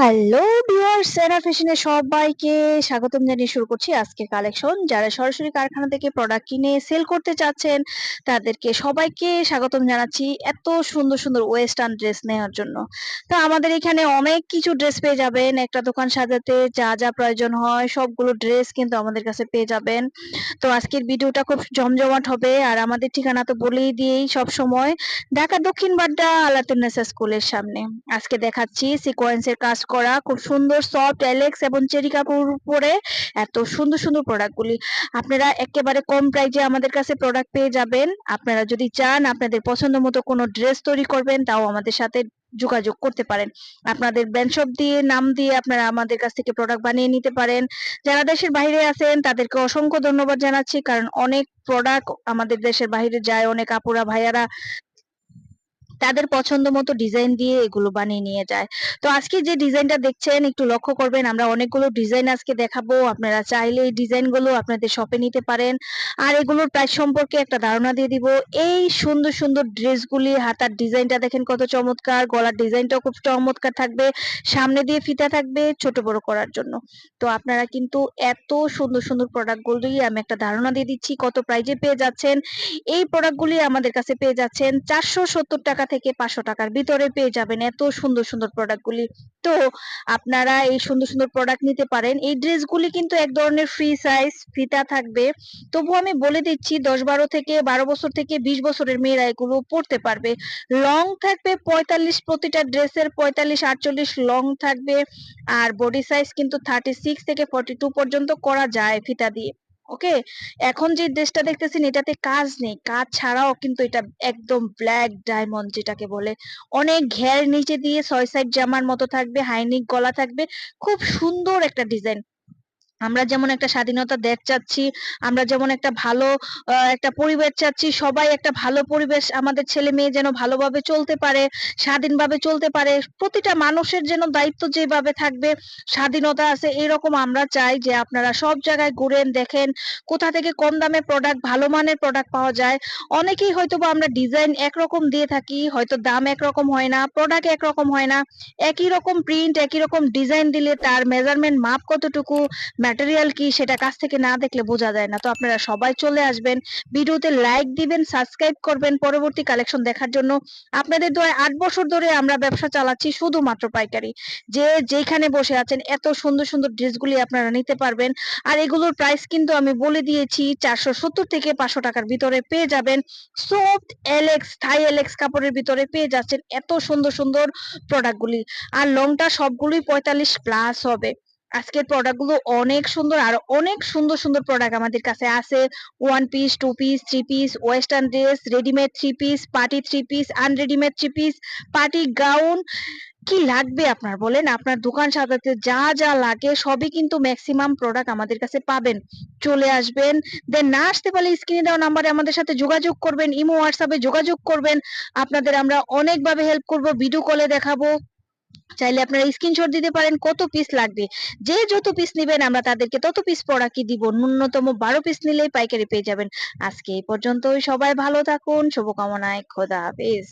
Hello viewers সেরা ফ্যাশনে সবাইকে স্বাগতম জানিয়ে শুরু করছি আজকের কালেকশন যারা সরাসরি কারখানা থেকে প্রোডাক্ট কিনে সেল করতে চাচ্ছেন, তাদেরকে সবাইকে স্বাগতম জানাচ্ছি এত সুন্দর সুন্দর ওয়েস্টার্ন ড্রেস নেওয়ার জন্য। তো আমাদের এখানে অনেক কিছু ড্রেস পেয়ে যাবেন। একটা দোকান সাজাতে যা যা প্রয়োজন হয়, সবগুলো ড্রেস কিন্তু আমাদের কাছে পেয়ে যাবেন। তো আজকের ভিডিওটা খুব জমজমাট হবে। আর আমাদের ঠিকানা তো বলেই দিয়েই সব সময়। ঢাকা দক্ষিণ বাড্ডা আলাতুন্নেসা স্কুলের সামনে। আজকে দেখাচ্ছি সিকোয়েন্সের কাজ করা, খুব সুন্দর সফট এলেক্স এবং চেরি কাপড় উপরে এত সুন্দর সুন্দর প্রোডাক্টগুলি আপনারা একেবারে কম প্রাইজে আমাদের কাছে প্রোডাক্ট পেয়ে যাবেন। আপনারা যদি চান আপনাদের পছন্দ মতো কোনো ড্রেস তৈরি করবেন, তাও আমাদের সাথে যোগাযোগ করতে পারেন। আপনাদের ব্র্যান্ড শপ দিয়ে, নাম দিয়ে আপনারা আমাদের কাছ থেকে প্রোডাক্ট বানিয়ে নিতে পারেন। যারা দেশের বাইরে আছেন, তাদেরকে অসংখ্য ধন্যবাদ জানাচ্ছি, কারণ অনেক প্রোডাক্ট আমাদের দেশের বাইরে যায়, অনেক আপুরা, ভাইয়ারা তাদের পছন্দ মতো ডিজাইন দিয়ে এগুলো বানিয়ে নিয়ে যায়। তো আজকে যে ডিজাইনটা দেখছেন, একটু লক্ষ্য করবেন, আমরা অনেকগুলো ডিজাইন আজকে দেখাবো। আপনারা চাইলে এই ডিজাইনগুলো আপনাদের শপে নিতে পারেন। আর এগুলোর প্রাইস সম্পর্কে একটা ধারণা দিয়ে দিব। এই সুন্দর সুন্দর ড্রেসগুলি হাতার ডিজাইনটা দেখেন কত চমৎকার। গলার ডিজাইনটাও খুব চমৎকার থাকবে। সামনে দিয়ে ফিতা থাকবে ছোট বড় করার জন্য। তো আপনারা কিন্তু এত সুন্দর সুন্দর প্রোডাক্টগুলি আমি একটা ধারণা দিয়ে দিচ্ছি কত প্রাইজে পেয়ে যাচ্ছেন। এই প্রোডাক্টগুলি আমাদের কাছে পেয়ে যাচ্ছেন চারশো সত্তর টাকা থেকে পাঁচশো টাকার ভিতরে পেয়ে যাবেন এত সুন্দর সুন্দর প্রোডাক্টগুলি তো আপনারা এই সুন্দর সুন্দর প্রোডাক্ট নিতে পারেন। এই ড্রেসগুলি কিন্তু এক ধরনের ফ্রি সাইজ ফিতা থাকবে। তবু আমি বলে দিচ্ছি, দশ বারো থেকে বারো বছর থেকে বিশ বছরের মেয়েরা এগুলো পড়তে পারবে। লং থাকবে পঁয়তাল্লিশ, প্রতিটা ড্রেসের পঁয়তাল্লিশ, আটচল্লিশ লং থাকবে। আর বডি সাইজ কিন্তু থার্টি সিক্স থেকে ফর্টি টু পর্যন্ত করা যায় ফিতা দিয়ে। ওকে? এখন যে দেশটা দেখতেছেন, এটাতে কাজ নেই। কাজ ছাড়াও কিন্তু এটা একদম ব্ল্যাক ডায়মন্ড যেটাকে বলে। অনেক ঘের নিচে দিয়ে ছয় সাইড জামার মতো থাকবে, হাইনিক গলা থাকবে। খুব সুন্দর একটা ডিজাইন আমরা যেমন একটা স্বাধীনতা দেশ চাচ্ছি, আমরা যেমন একটা ভালো একটা পরিবেশ চাচ্ছি, সবাই একটা ভালো পরিবেশ, আমাদের ছেলে মেয়ে যেন ভালোভাবে চলতে পারে, স্বাধীনভাবে চলতে পারে, প্রতিটা মানুষের যেন দায়িত্ব যেভাবে থাকবে, স্বাধীনতা আছে, এরকম আমরা চাই যে আপনারা সব জায়গায় ঘুরেন, দেখেন, কোথা থেকে কম দামে প্রোডাক্ট ভালো মানের প্রোডাক্ট পাওয়া যায়। অনেকেই হয়তো বা আমরা ডিজাইন একরকম দিয়ে থাকি, হয়তো দাম একরকম হয় না প্রোডাক্ট একরকম হয় না, একই রকম প্রিন্ট একই রকম ডিজাইন দিলে তার মেজারমেন্ট মাপ কতটুকু ম্যাটেরিয়াল কি সেটা কাছ থেকে না দেখলে বোঝা যায় না। তো আপনারা সবাই চলে আসবেন, ভিডিওতে লাইক দিবেন সাবস্ক্রাইব করবেন পরবর্তী কালেকশন দেখার জন্য। আপনাদের দোয়ায় আট বছর ধরে আমরা ব্যবসা চালাচ্ছি শুধুমাত্র পাইকারি। যে যেখানে বসে আছেন, এত সুন্দর সুন্দর ড্রেসগুলি আপনারা নিতে পারবেন। আর এগুলোর প্রাইস কিন্তু আমি বলে দিয়েছি, চারশো সত্তর থেকে পাঁচশো টাকার ভিতরে পেয়ে যাবেন। সফট এলেক্স থাই এলেক্স কাপড়ের ভিতরে পেয়ে যাচ্ছেন এত সুন্দর সুন্দর প্রোডাক্টগুলি আর লংটা সবগুলোই পঁয়তাল্লিশ প্লাস হবে। আজকের প্রোডাক্টগুলো অনেক সুন্দর আর অনেক সুন্দর সুন্দর প্রোডাক্ট আমাদের কাছে আছে। One piece two piece three piece western dress readymade three piece party three piece unreadymade three piece party gown কি লাগবে আপনার বলেন? আপনার দোকান সাজাতে যা যা লাগে সবই কিন্তু ম্যাক্সিমাম প্রোডাক্ট আমাদের কাছে পাবেন। চলে আসবেন দেন না আসতে পারলে স্ক্রিনে দেওয়া নাম্বারে আমাদের সাথে যোগাযোগ করবেন, ইমো হোয়াটসঅ্যাপে যোগাযোগ করবেন। আপনাদের আমরা অনেকভাবে হেল্প করব ভিডিও কলে দেখাবো। চাইলে আপনারা স্ক্রিনশট দিতে পারেন কত পিস লাগবে। যে যত পিস নেবেন আমরা তাদেরকে তত পিস কি দিব? ন্যূনতম বারো পিস নিলেই পাইকারি পেয়ে যাবেন। আজকে এই পর্যন্তই। সবাই ভালো থাকুন। শুভকামনায় খোদা হাফেজ।